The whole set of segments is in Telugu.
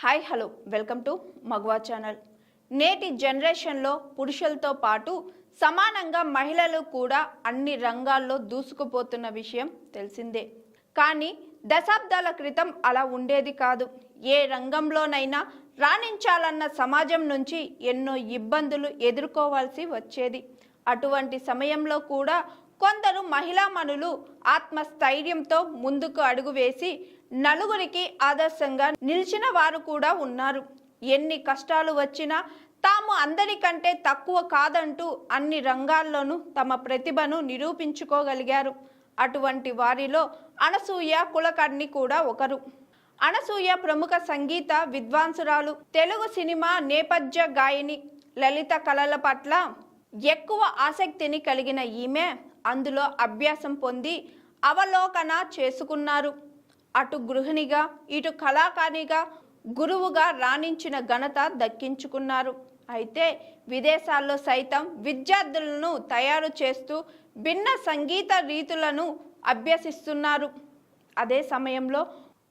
Hi hello. Welcome to Magava channel. నేటి జనరేషన్లో పురుషులతో పాటు సమానంగా మహిళలు కూడా అన్ని రంగాల్లో దూసుకుపోతున్న విషయం తెలిసిందే. కానీ దశాబ్దాల క్రితం అలా ఉండేది కాదు. ఏ రంగంలోనైనా రాణించాలన్న సమాజం నుంచి ఎన్నో ఇబ్బందులు ఎదుర్కోవాల్సి వచ్చేది. అటువంటి సమయంలో కూడా కొందరు మహిళామణులు ఆత్మస్థైర్యంతో ముందుకు అడుగు వేసి నలుగురికి ఆదర్శంగా నిలిచిన వారు కూడా ఉన్నారు. ఎన్ని కష్టాలు వచ్చినా తాము అందరికంటే తక్కువ కాదంటూ అన్ని రంగాల్లోనూ తమ ప్రతిభను నిరూపించుకోగలిగారు. అటువంటి వారిలో అనసూయ కులకర్ణి కూడా ఒకరు. అనసూయ ప్రముఖ సంగీత విద్వాంసురాలు తెలుగు సినిమా నేపథ్య గాయని లలిత కళల పట్ల ఎక్కువ ఆసక్తిని కలిగిన ఈమె అందులో అభ్యాసం పొంది అవలోకన చేసుకున్నారు. అటు గృహిణిగా ఇటు కళాకారిగా గురువుగా రాణించిన ఘనత దక్కించుకున్నారు. అయితే విదేశాల్లో సైతం విద్యార్థులను తయారు చేస్తూ భిన్న సంగీత రీతులను అభ్యసిస్తున్నారు. అదే సమయంలో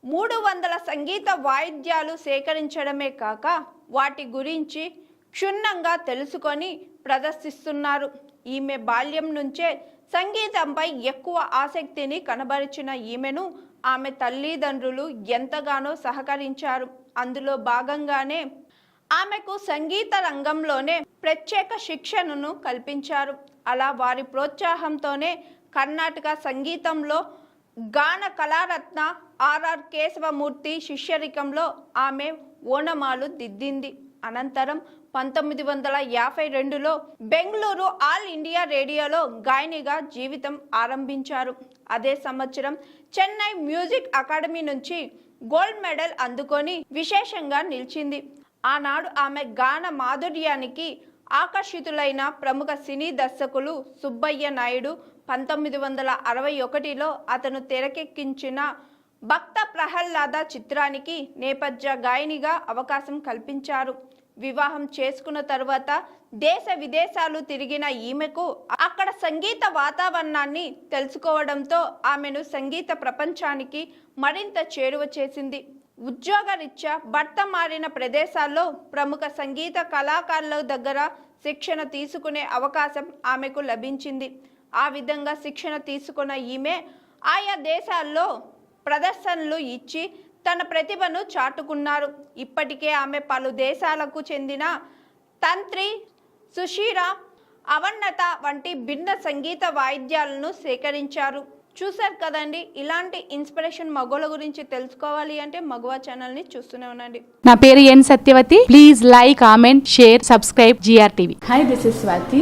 మూడు వందల సంగీత వాయిద్యాలు సేకరించడమే కాక వాటి గురించి క్షుణ్ణంగా తెలుసుకొని ప్రదర్శిస్తున్నారు. ఈమె బాల్యం నుంచే సంగీతంపై ఎక్కువ ఆసక్తిని కనబరిచిన ఈమెను ఆమె తల్లిదండ్రులు ఎంతగానో సహకరించారు. అందులో భాగంగానే ఆమెకు సంగీత రంగంలోనే ప్రత్యేక శిక్షణను కల్పించారు. అలా వారి ప్రోత్సాహంతోనే కర్ణాటక సంగీతంలో గాన కళారత్న ఆర్ఆర్ కేశవమూర్తి శిష్యరికంలో ఆమె ఓనమాలు దిద్దింది. అనంతరం పంతొమ్మిది వందల యాభై రెండులో బెంగళూరు ఆల్ ఇండియా రేడియోలో గాయనిగా జీవితం ఆరంభించారు. అదే సంవత్సరం చెన్నై మ్యూజిక్ అకాడమీ నుంచి గోల్డ్ మెడల్ అందుకొని విశేషంగా నిలిచింది. ఆనాడు ఆమె గాన మాధుర్యానికి ఆకర్షితులైన ప్రముఖ సినీ దర్శకులు సుబ్బయ్య నాయుడు పంతొమ్మిది వందల అరవై ఒకటిలో అతను తెరకెక్కించిన భక్త ప్రహ్లాద చిత్రానికి నేపథ్య గాయనిగా అవకాశం కల్పించారు. వివాహం చేసుకున్న తరువాత దేశ విదేశాలు తిరిగిన ఈమెకు అక్కడ సంగీత వాతావరణాన్ని తెలుసుకోవడంతో ఆమెను సంగీత ప్రపంచానికి మరింత చేరువ చేసింది. ఉద్యోగరీత్యా భర్త మారిన ప్రదేశాల్లో ప్రముఖ సంగీత కళాకారుల దగ్గర శిక్షణ తీసుకునే అవకాశం ఆమెకు లభించింది. ఆ విధంగా శిక్షణ తీసుకున్న ఈమె ఆయా దేశాల్లో ప్రదర్శనలు ఇచ్చి తన ప్రతిభను చాటుకున్నారు. ఇప్పటికే ఆమె పలు దేశాలకు చెందిన తంత్రి సుషీర అవన్నత వంటి భిన్న సంగీత వాయిద్యాలను సేకరించారు. చూశారు కదండి ఇలాంటి ఇన్స్పిరేషన్ మగోళ్ళ గురించి తెలుసుకోవాలి అంటే మగవా ఛానల్ని చూస్తూనే ఉండండి. నా పేరు N Satyavathi. Please like comment share subscribe GR TV hi this is Swathi